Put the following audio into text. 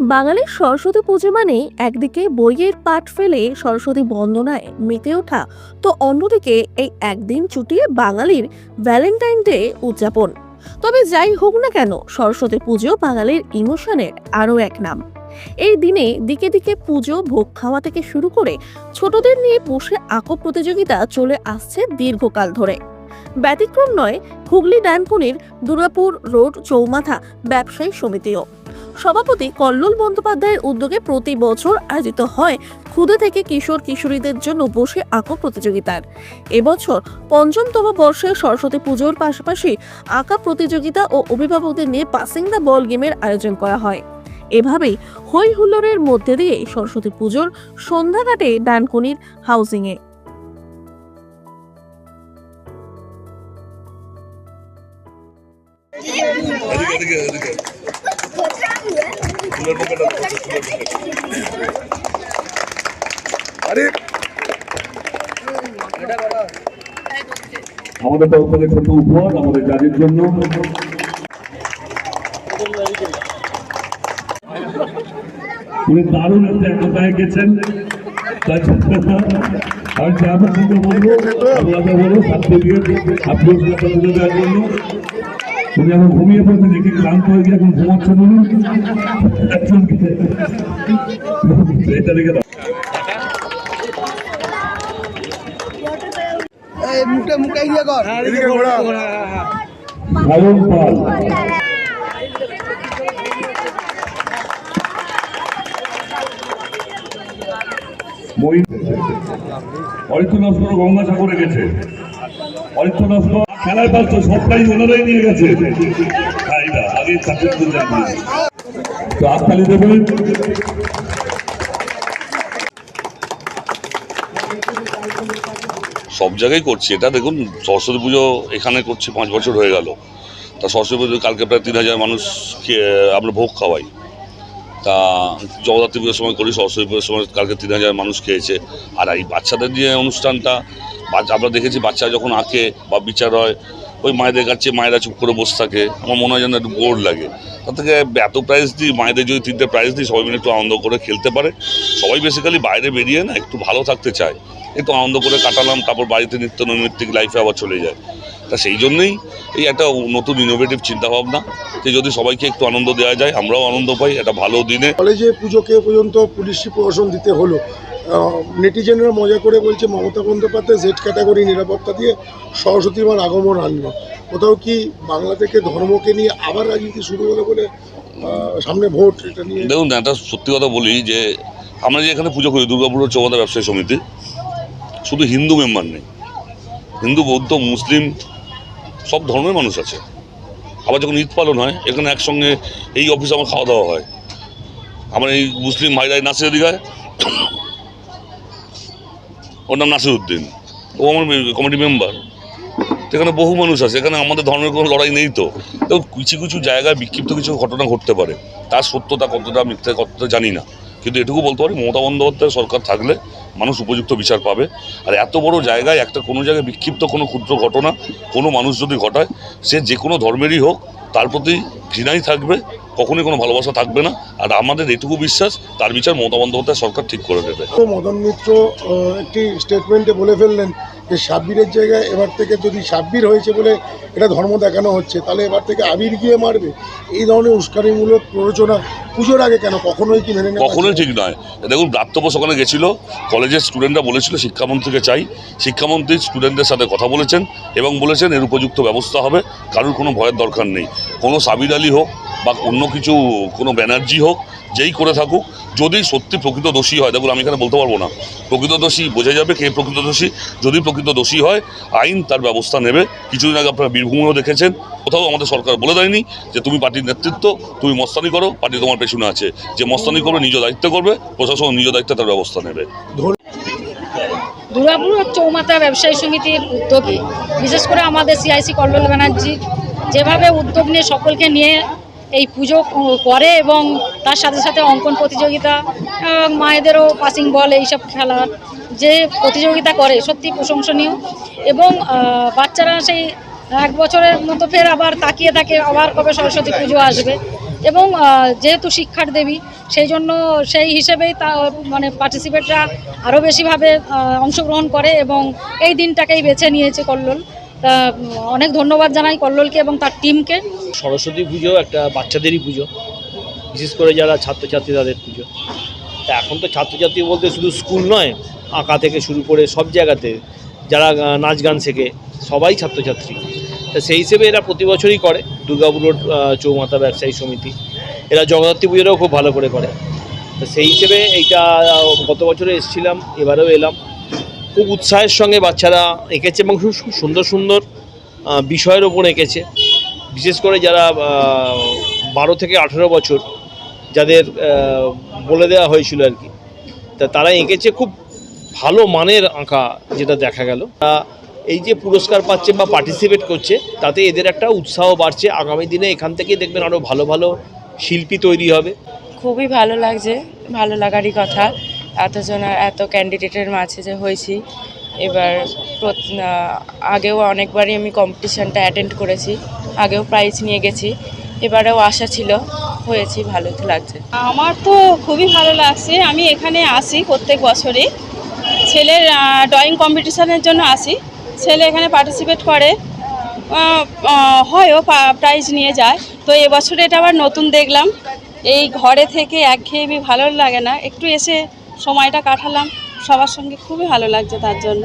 বাঙালির সরস্বতী পুজো মানে একদিকে বইয়ের পাঠ ফেলে সরস্বতী বন্দনায় মেতে ওঠা, তো অন্যদিকে এই একদিন ছুটিয়ে বাঙালির ভ্যালেন্টাইন ডে উদযাপন। তবে যাই হোক না কেন, সরস্বতী পুজো বাঙালির ইমোশনের আরও এক নাম। এই দিনে দিকে দিকে পুজো, ভোগ খাওয়া থেকে শুরু করে ছোটদের নিয়ে বসে আঁকো প্রতিযোগিতা চলে আসছে দীর্ঘকাল ধরে। ব্যতিক্রম নয়, হুগলি ডানকুনির দুর্গাপুর রোড চৌমাথা ব্যবসায়ী সমিতিও। সভাপতি কল্লোল বন্দ্যোপাধ্যায়ের উদ্যোগে প্রতি বছর আয়োজিত হয় ক্ষুদে থেকে কিশোর কিশোরীদের জন্য বসে আঁকো প্রতিযোগিতার। এবছর পঞ্চমতম বর্ষে সরস্বতী পুজোর পাশাপাশি আঁকা প্রতিযোগিতা ও অভিভাবকদের নিয়ে পাসিং দ্য বল গেমের আয়োজন করা হয়। এভাবেই হই হুল্লোড়ের মধ্যে দিয়ে সরস্বতী পুজোর সন্ধ্যা কাটে ডানকুনির হাউজিংয়ে এদিকে এদিকে এদিকে। আমাদের থেকে ছোট উপহার? আমাদের জাতির জন্য। উনি দারুণ একটা একতা এঁকেছেন তার জন্য আমি চেয়ারম্যান সঙ্গে বলব আপনাকে বলো সার্টিফিকেট আপনি তুলে দেওয়ার জন্য। উনি এখন ঘুমিয়ে পড়তে দেখি ক্লান্ত হয়ে গিয়ে এখন ঘুমাচ্ছে বলুন। একজনকে এটা রেখে দাও। এই মুখে মুখে কর। এদিকে পাল। মহিন অরিত্র নস্কর গঙ্গাসাগরে গেছে। অরিত্র নস্কর ব্যস্ত সবটাই ওনারাই নিয়ে গেছে। দেবেন সব জায়গায় করছি। এটা দেখুন, সরস্বতী পুজো এখানে করছি, পাঁচ বছর হয়ে গেল। তা সরস্বতী পুজো কালকে প্রায় তিন হাজার মানুষ আমরা ভোগ খাওয়াই। তা জগদ্ধাত্রী পুজোর সময় করি, সরস্বতী পুজোর সময় কালকে তিন হাজার মানুষ খেয়েছে। আর এই বাচ্চাদের যে অনুষ্ঠানটা আমরা দেখেছি বাচ্চা যখন আঁকে বা বিচার হয়, ওই মায়েদের কাছে মায়েরা চুপ করে বসে থাকে। আমার মনে হয় যেন একটু বোর্ড লাগে। তার থেকে এত প্রাইজ দিই, মায়েদের যদি তিনটে প্রাইজ দিই, সবাই মিলে একটু আনন্দ করে খেলতে পারে। সবাই বেসিক্যালি বাইরে বেরিয়ে না, একটু ভালো থাকতে চায়। একটু আনন্দ করে কাটালাম, তারপর বাড়িতে নিত্য নৈমিত্তিক লাইফে আবার চলে যায়। তা সেই জন্যই এই একটা নতুন ইনোভেটিভ চিন্তাভাবনা যে যদি সবাইকে একটু আনন্দ দেওয়া যায় আমরাও আনন্দ পাই একটা ভালো দিনে। কলেজে পুজোকে পর্যন্ত পুলিশি প্রশাসন দিতে হলো? নেটিজেনরা মজা করে বলছে মমতা বন্দ্যোপাধ্যায় জেড ক্যাটাগরি নিরাপত্তা দিয়ে সরস্বতী মার আগমন আনলো। কোথাও কি বাংলা থেকে ধর্মকে নিয়ে আবার রাজনীতি শুরু হলো বলে সামনে ভোট এটা নিয়ে? দেখুন না একটা সত্যি কথা বলি যে আমরা যে এখানে পুজো করি দুর্গাপুর চৌমাথা ব্যবসায়ী সমিতি। শুধু হিন্দু মেম্বার নেই। হিন্দু বৌদ্ধ মুসলিম সব ধর্মের মানুষ আছে। আবার যখন ঈদ পালন হয়, এখানে একসঙ্গে এই অফিসে আমার খাওয়া দাওয়া হয়। আমার এই মুসলিম ভাইরাই নাসির দিঘায় ওর নাম নাসির উদ্দিন। ও আমার কমিটি মেম্বার এখানে বহু মানুষ আছে। এখানে আমাদের ধর্মের কোনো লড়াই নেই তো। তো কিছু কিছু জায়গায় বিক্ষিপ্ত কিছু ঘটনা ঘটতে পারে। তার সত্যতা কতটা মিথ্যা কতটা জানি না। কিন্তু এটুকু বলতে পারি, মমতা বন্দ্যোপাধ্যায় সরকার থাকলে মানুষ উপযুক্ত বিচার পাবে। আর এত বড় জায়গায় একটা কোনো জায়গায় বিক্ষিপ্ত কোনো ক্ষুদ্র ঘটনা, কোনো মানুষ যদি ঘটায়, সে যে কোনো ধর্মেরই হোক, তার প্রতি ঘৃণাই থাকবে। কখনোই কোনো ভালোবাসা থাকবে না। আর আমাদের এটুকু বিশ্বাস তার বিচার মমতা বন্দ্যোপাধ্যায় সরকার ঠিক করে দেবে। মদন মিত্র একটি স্টেটমেন্টে বলে ফেললেন যে সাব্বিরের জায়গায় এবার থেকে যদি সাব্বির হয়েছে বলে এটা ধর্ম দেখানো হচ্ছে তাহলে এবার থেকে আবির গিয়ে মারবে? এই ধরনের উস্কানিমূলক প্ররোচনা পুজোর আগে কেন? কখনোই কি মেনে কখনোই ঠিক নয়। দেখুন ব্রাত্যবোস ওখানে গেছিল কলেজের স্টুডেন্টরা বলেছিল শিক্ষামন্ত্রীকে চাই। শিক্ষামন্ত্রী স্টুডেন্টদের সাথে কথা বলেছেন এবং বলেছেন এর উপযুক্ত ব্যবস্থা হবে কারোর কোনো ভয়ের দরকার নেই। কোনো সাবির আলী হোক বা অন্য কিছু কোনো ব্যানার্জি হোক যেই করে থাকুক যদি সত্যি প্রকৃত দোষী হয় দেখুন আমি এখানে বলতে পারব না প্রকৃত দোষী বোঝা যাবে কে প্রকৃত দোষী যদি প্রকৃত দোষী হয় আইন তার ব্যবস্থা নেবে। কিছুদিন আগে আপনারা বীরভূমেও দেখেছেন কোথাও আমাদের সরকার বলে দেয়নি যে তুমি পার্টির নেতৃত্ব তুমি মস্তানি করো পার্টি তোমার পেছনে আছে। যে মস্তানি করবে নিজ দায়িত্ব করবে প্রশাসন নিজ দায়িত্বে তার ব্যবস্থা নেবে। দুর্গাপুর চৌমাথা ব্যবসায়ী সমিতির উদ্যোগে। বিশেষ করে আমাদের সিআইসি কল্লোল ব্যানার্জি যেভাবে উদ্যোগ নিয়ে সকলকে নিয়ে এই পুজো করে এবং তার সাথে সাথে অঙ্কন প্রতিযোগিতা মায়েদেরও পাসিং বল এইসব খেলার যে প্রতিযোগিতা করে, সত্যি প্রশংসনীয়। এবং বাচ্চারা সেই এক বছরের মতো ফের আবার তাকিয়ে থাকে, আবার কবে সরস্বতী পুজো আসবে। এবং যেহেতু শিক্ষার দেবী, সেই জন্য সেই হিসেবেই তা মানে পার্টিসিপেটরা আরও বেশিভাবে অংশগ্রহণ করে এবং এই দিনটাকেই বেছে নিয়েছে কল্লোল। তা অনেক ধন্যবাদ জানাই কল্লোলকে এবং তার টিমকে। সরস্বতী পুজো, একটা বাচ্চাদেরই পুজো, বিশেষ করে যারা ছাত্রছাত্রী তাদের পুজো। তা এখন তো ছাত্রছাত্রী বলতে শুধু স্কুল নয়, আঁকা থেকে শুরু করে সব জায়গাতে যারা নাচ গান শেখে, সবাই ছাত্রছাত্রী। তা সেই হিসেবে এরা প্রতি বছরই করে, দুর্গাপুর চৌমাথা ব্যবসায়ী সমিতি। এরা জগদ্ধাত্রী পুজোটাও খুব ভালো করে করে। তো সেই হিসেবে এইটা গত বছরে এসেছিলাম, এবারেও এলাম। খুব উৎসাহের সঙ্গে বাচ্চারা এঁকেছে এবং খুব সুন্দর সুন্দর বিষয়ের ওপর এঁকেছে। বিশেষ করে যারা বারো থেকে আঠেরো বছর, যাদের বলে দেওয়া হয়েছিল আর কি, তা তারা এঁকেছে খুব ভালো মানের আঁকা যেটা দেখা গেল। এই যে পুরস্কার পাচ্ছে বা পার্টিসিপেট করছে, তাতে এদের একটা উৎসাহ বাড়ছে। আগামী দিনে এখান থেকে দেখবেন আরও ভালো ভালো শিল্পী তৈরি হবে। খুবই ভালো লাগছে, ভালো লাগারই কথা। এতজন এত ক্যান্ডিডেটের মাঝে যে হয়েছি। এবার আগেও অনেকবারই আমি কম্পিটিশানটা অ্যাটেন্ড করেছি, আগেও প্রাইজ নিয়ে গেছি, এবারেও আশা ছিল হয়েছি, ভালো লাগছে। আমার তো খুবই ভালো লাগছে, আমি এখানে আসি প্রত্যেক বছরই। ছেলের ড্রয়িং কম্পিটিশানের জন্য আসি। ছেলে এখানে পার্টিসিপেট করে হয়ও প্রাইজ নিয়ে যায়। তো এবছর এটা আবার নতুন দেখলাম। এই ঘরে থেকে একঘেয়েমি ভালো লাগে না, একটু এসে সময়টা কাটালাম। সবার সঙ্গে খুবই ভালো লাগছে তার জন্য।